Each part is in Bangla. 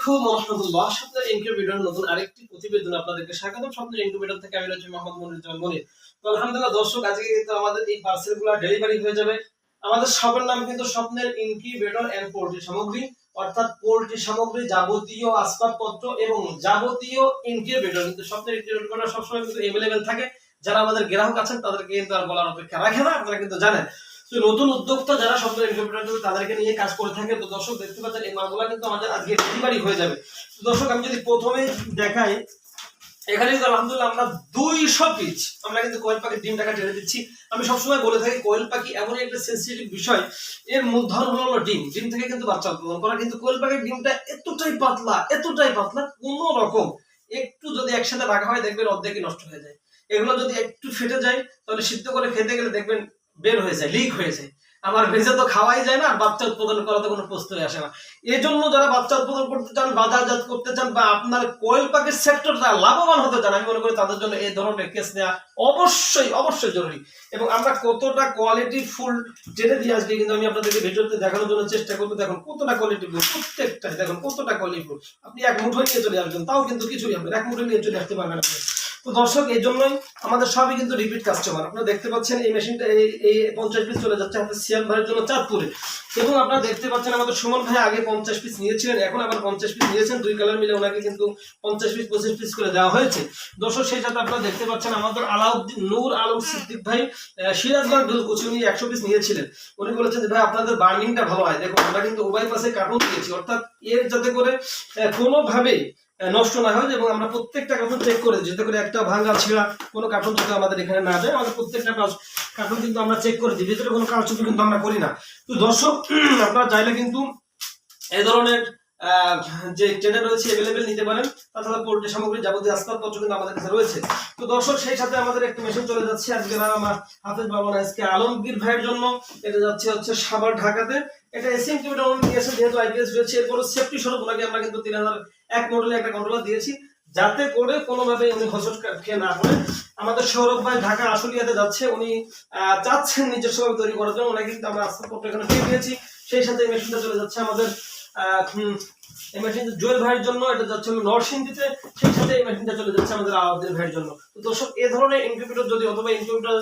আলাইকুম রহমতুল্লাহ নতুন আরেকটি প্রতিবেদন আপনাদেরকে স্বাগত থেকে আমি রয়েছি মোহাম্মদ তো আলহামদুলিল্লাহ, দর্শক, আজকে কিন্তু আমাদের এই ডেলিভারি হয়ে যাবে। আমাদের নাম কিন্তু স্বপ্নের ইনকিউবেটর এন্ড পোল্ট্রি সামগ্রী, অর্থাৎ পোল্ট্রি সামগ্রী, যাবতীয় আসবাবপত্র এবং যাবতীয় ইনকিউবেটর। কিন্তু স্বপ্নের ইনকিউবেটর সবসময় কিন্তু এভেলেবেল থাকে। যারা আমাদের গ্রাহক আছেন, তাদেরকে কিন্তু আর বলার অপেক্ষা রাখে না, আপনারা কিন্তু জানেন। তো নতুন উদ্যোক্তা যারা স্বপ্নের ইনকিউবেটর তাদেরকে নিয়ে কাজ করে থাকে তো দর্শক দেখতে পাচ্ছেন এই মালগুলো কিন্তু আমাদের আজকে ডেলিভারি হয়ে যাবে। তো দর্শক, আমি যদি প্রথমে দেখাই, এখানে কিন্তু আলহামদুলিল্লাহ আমরা দুইশো পিস আমরা কিন্তু কোয়েল পাখির ডিম টাকা ছেড়ে দিচ্ছি। আমি সবসময় বলে থাকি, কোয়েল পাখি এমন একটা সেন্সিটিভ বিষয়। এর মূলধন হলো ডিম। ডিম থেকে কিন্তু বাচ্চা উৎপাদন করা। কিন্তু কোয়েল পাখির ডিমটা এতটাই পাতলা এতটাই পাতলা, কোনো রকম একটু যদি একসাথে রাখা হয়, দেখবেন অর্ধেকই নষ্ট হয়ে যায়। এগুলো যদি একটু ফেটে যায়, তাহলে সিদ্ধ করে খেতে গেলে দেখবেন বের হয়ে যায় লিক হয়ে যায়। আমার ভেজে তো খাওয়াই যায় না বাচ্চা উৎপাদন করাতে কোনো প্রশ্নই আসে না। এই জন্য যারা বাচ্চা উৎপাদন করতে চান, বাজারজাত করতে চান, বা আপনার কোয়েল পাখির সেক্টরটা লাভবান হতে চান, আমি মনে করি তাদের জন্য এই ধরনের কেস নেওয়া অবশ্যই অবশ্যই জরুরি। এবং আমরা কতটা কোয়ালিটি ফুল জেনে দিয়ে আজকে কিন্তু আমি আপনাদেরকে ভিডিওতে দেখানোর জন্য চেষ্টা করব। দেখুন, কতটা কোয়ালিটি ফুল প্রত্যেকটা দেখুন, কতটা কোয়ালিটি ফুল আপনি এক মুঠো নিয়ে চলে আসবেন, তাও কিন্তু কিছুই হবে এক মুঠো নিয়ে চলে আসতে পারবেন আপনি তো দর্শক এই জন্যই আমাদের সবই কিন্তু রিপিট কাস্টমার আপনারা দেখতে পাচ্ছেন এই মেশিনটা এই এই পঞ্চাশ পিস চলে যাচ্ছে আমাদের সিয়াম ভাইয়ের জন্য চাঁদপুরে। এবং আপনারা দেখতে পাচ্ছেন আমাদের সুমন ভাই আগে পঞ্চাশ পিস নিয়েছিলেন এখন আবার পঞ্চাশ পিস নিয়েছেন। দুই কালার মিলে ওনাকে কিন্তু পঞ্চাশ পিস পঁচিশ পিস করে দেওয়া হয়েছে। দর্শক সেই সাথে আপনারা দেখতে পাচ্ছেন আমাদের আলাউদ্দিন নূর আলম সিদ্দিক ভাই সিরাজগঞ্জ দুলকুচি উনি একশো পিস নিয়েছিলেন। উনি বলেছেন যে ভাই আপনাদের বার্নিংটা ভালো হয়। দেখুন আমরা কিন্তু উভয় পাশে কার্টুন দিয়েছি। অর্থাৎ এর যাতে করে আহ, নষ্ট না হয় এবং আমরা প্রত্যেকটা কার্টুন চেক করে যাতে করে একটা ভাঙা ছিঁড়া কোনো কার্টুন যাতে আমাদের এখানে না যায় আমাদের প্রত্যেকটা কার্টুন কিন্তু আমরা চেক করে দিই, ভিতরে কোনো কারচুপি কিন্তু আমরা করি না। তো দর্শক, আপনারা চাইলে কিন্তু এই ধরনের যে ট্রেনে রয়েছে অ্যাভেলেবেল নিতে পারেন। তাছাড়া পোল্ট্রি সামগ্রী যাবতীয় আসবাবপত্র কিন্তু আমাদের কাছে রয়েছে। তো দর্শক, সেই সাথে আমাদের একটা মেশিন চলে যাচ্ছে। আজকে আমার হাফেজ বাবন আজকে আলমগীর ভাইয়ের জন্য। এটা যাচ্ছে হচ্ছে সাভার ঢাকাতে। এটা এসএম কিউটা দিয়েছে, যেহেতু আইপিএস রয়েছে এরপরে সেফটি স্বরূপ ওনাকে আমরা কিন্তু তিন হাজার এক মডেলে একটা কন্ট্রোলার দিয়েছি, যাতে করে কোনোভাবে উনি হসট খেয়ে না পড়ে। আমাদের সৌরভ ভাই ঢাকা আশুলিয়াতে যাচ্ছে, উনি চাচ্ছেন নিজস্বভাবে তৈরি করার জন্য। ওনাকে কিন্তু আমরা আসবাবপত্র এখানে দিয়ে দিয়েছি। সেই সাথে এই মেশিনটা চলে যাচ্ছে আমাদের এই মেশিনটা জুয়েল ভাইয়ের জন্য, এটা যাচ্ছে নরসিংদীতে। সেই সাথে এই মেশিনটা চলে যাচ্ছে আমাদের আলাউদ্দিন ভাইয়ের জন্য। তো দর্শক, এ ধরনের ইনকিউবেটর যদি অথবা ইনকিউবেটর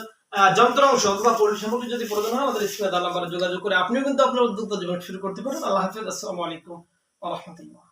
যন্ত্রাংশ অথবা পোল্ট্রি সামগ্রী যদি প্রয়োজন হয়, আমাদের স্ক্রিনে নাম্বারে যোগাযোগ করে আপনিও কিন্তু আপনার উদ্যোক্তা জীবন শুরু করতে পারেন। আল্লাহ হাফিজ। আসসালামু আলাইকুম ওয়া রাহমাতুল্লাহ।